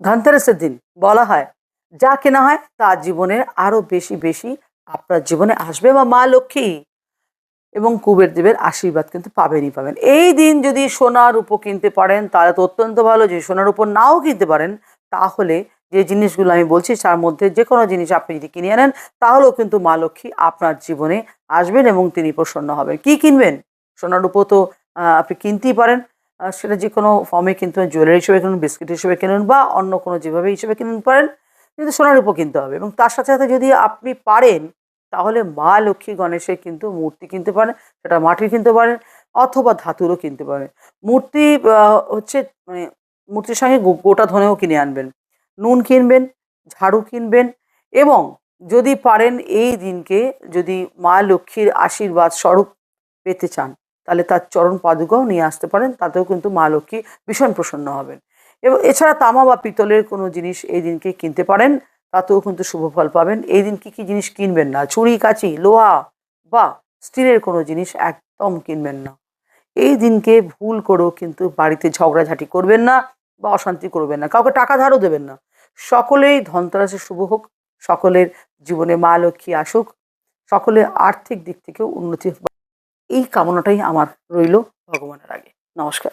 ধনতেরাসের দিন বলা হয়। যা কেনা হয় তা জীবনে আরও বেশি বেশি আপনার জীবনে আসবে বা মা লক্ষ্মী এবং কুবের দেবের আশীর্বাদ কিন্তু পাবেনই পাবেন। এই দিন যদি সোনার উপো কিনতে পারেন, তাহলে তো অত্যন্ত ভালো। যদি সোনার উপর নাও কিনতে পারেন, তাহলে যে জিনিসগুলো আমি বলছি, তার মধ্যে যে কোনো জিনিস আপনি যদি কিনে আনেন, তাহলেও কিন্তু মা লক্ষ্মী আপনার জীবনে আসবেন এবং তিনি প্রসন্ন হবেন। কি কিনবেন? সোনার উপো তো আপনি কিনতেই পারেন। সেটা যে কোনো ফর্মে কিনতে পারেন জুয়েলারি হিসেবে কিনুন বিস্কিট হিসেবে কিনুন বা অন্য কোনো যেভাবে হিসেবে কিনুন পারেন, কিন্তু সোনার উপো কিনতে হবে। এবং তার সাথে সাথে যদি আপনি পারেন, তাহলে মা লক্ষ্মী গণেশের কিন্তু মূর্তি কিনতে পারেন, সেটা মাটির কিনতে পারেন, অথবা ধাতুরও কিনতে পারেন। মূর্তি হচ্ছে মানে মূর্তির সঙ্গে গোটা ধনেও কিনে আনবেন, নুন কিনবেন, ঝাড়ু কিনবেন, এবং যদি পারেন এই দিনকে যদি মা লক্ষ্মীর আশীর্বাদ স্বরূপ পেতে চান তাহলে তার চরণ পাদুকাও নিয়ে আসতে পারেন, তাতেও কিন্তু মা লক্ষ্মী ভীষণ প্রসন্ন হবেন। এবং এছাড়া তামা বা পিতলের কোনো জিনিস এই দিনকে কিনতে পারেন, তাতেও কিন্তু শুভ ফল পাবেন। এই দিন কি কি জিনিস কিনবেন না? ছুরি, কাঁচি, লোহা বা স্টিলের কোনো জিনিস একদম কিনবেন না। এই দিনকে ভুল করেও কিন্তু বাড়িতে ঝগড়াঝাটি করবেন না বা অশান্তি করবেন না, কাউকে টাকা ধারও দেবেন না। সকলেই ধনতেরাসের শুভ হোক, সকলের জীবনে মা লক্ষ্মী আসুক, সকলের আর্থিক দিক থেকেও উন্নতি। এই কামনাটাই আমার রইল ভগবানের আগে। নমস্কার।